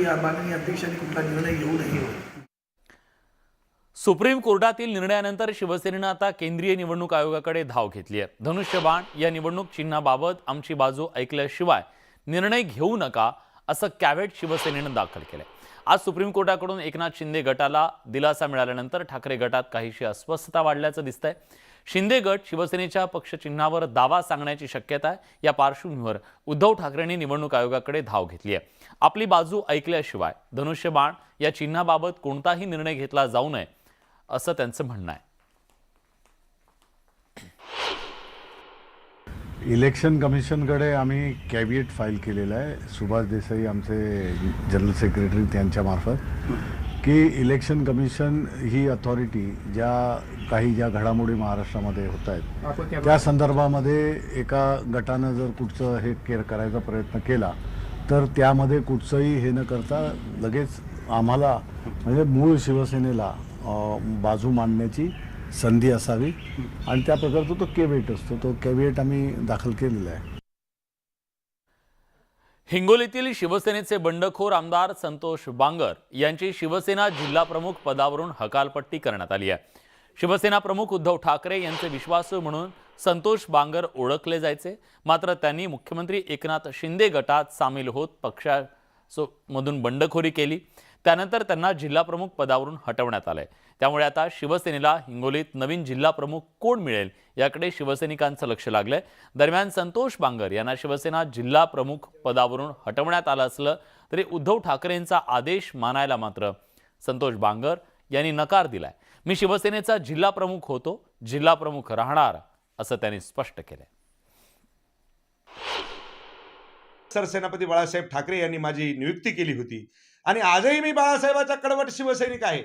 की या माननीय अध्यक्षांनी कुठला निर्णय घेऊ नये. सुप्रीम कोर्टातील निर्णयानंतर शिवसेनेनं आता केंद्रीय निवडणूक आयोगाकडे धाव घेतली आहे. धनुष्यबाण या निवडणूक चिन्हाबाबत आमची बाजू ऐकल्याशिवाय निर्णय घेऊ नका असं कॅवेट शिवसेनेनं दाखल केलंय. आज सुप्रीम कोर्टाकडून एकनाथ शिंदे गटाला दिलासा मिळाल्यानंतर ठाकरे गटात काहीशी अस्वस्थता वाढल्याचं दिसतंय. शिंदे गट शिवसेनेच्या पक्षचिन्हावर दावा सांगण्याची शक्यता आहे. या पार्श्वभूमीवर उद्धव ठाकरेंनी निवडणूक आयोगाकडे धाव घेतली आहे. आपली बाजू ऐकल्याशिवाय धनुष्यबाण या चिन्हाबाबत कोणताही निर्णय घेतला जाऊ नये असं त्यांचं म्हणणं आहे. इलेक्शन कमिशनकडे आम्ही कॅबिनेट फाईल केलेलं आहे. सुभाष देसाई आमचे जनरल सेक्रेटरी त्यांच्यामार्फत की इलेक्शन कमिशन ही अथॉरिटी ज्या काही ज्या घडामोडी महाराष्ट्रामध्ये होत आहेत त्या संदर्भामध्ये एका गटानं जर कुठचं हे केअर करायचा प्रयत्न केला तर त्यामध्ये कुठचंही हे न करता लगेच आम्हाला म्हणजे मूळ शिवसेनेला बाजू मांडण्याची संधी असावी. आणि त्या प्रकारचा तो केविएट असतो. तो केविएट आम्ही दाखल केलेला आहे. हिंगोलीतील शिवसेनेचे बंडखोर आमदार संतोष बांगर यांची शिवसेना जिल्हा प्रमुख पदावरून हकालपट्टी करण्यात आली आहे. शिवसेना प्रमुख उद्धव ठाकरे यांचे विश्वासू म्हणून संतोष बांगर ओळखले जायचे. मात्र त्यांनी मुख्यमंत्री एकनाथ शिंदे गटात सामील होत पक्षा सो मधून बंडखोरी केली. त्यानंतर त्यांना जिल्हा प्रमुख पदावरून हटवण्यात आलंय. त्यामुळे आता शिवसेनेला हिंगोलीत नवीन जिल्हाप्रमुख कोण मिळेल याकडे शिवसैनिकांचं लक्ष लागलंय. दरम्यान संतोष बांगर यांना शिवसेना जिल्हा प्रमुख पदावरून हटवण्यात आलं असलं तरी उद्धव ठाकरेंचा आदेश मानायला मात्र संतोष बांगर यांनी नकार दिलाय. मी शिवसेनेचा जिल्हा प्रमुख होतो जिल्हा प्रमुख राहणार असं त्यांनी स्पष्ट केलंय. सरसेनापती बाळासाहेब ठाकरे यांनी माझी नियुक्ती केली होती. आणि आजही मी बाळासाहेबाचा कडवट शिवसैनिक आहे.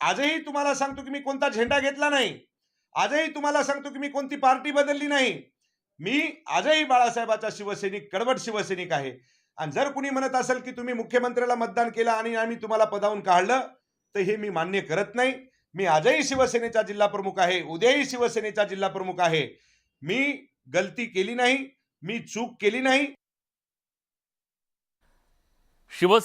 आजही तुम्हाला सांगतो की मी कोणता झेंडा घेतला नाही. आजही तुम्हाला सांगतो की मी कोणती पार्टी बदलली नाही. मी आजही बाळासाहेबाचा शिवसैनिक कडवट शिवसैनिक आहे. आणि जर कुणी म्हणत असेल की तुम्ही मुख्यमंत्र्याला मतदान केलं आणि आम्ही तुम्हाला पदावून काढलं तर हे मी मान्य करत नाही. मी आजही शिवसेनेचा जिल्हा प्रमुख आहे. उद्याही शिवसेनेचा जिल्हा प्रमुख आहे. मी गलती केली नाही. मी चूक केली नाही. She was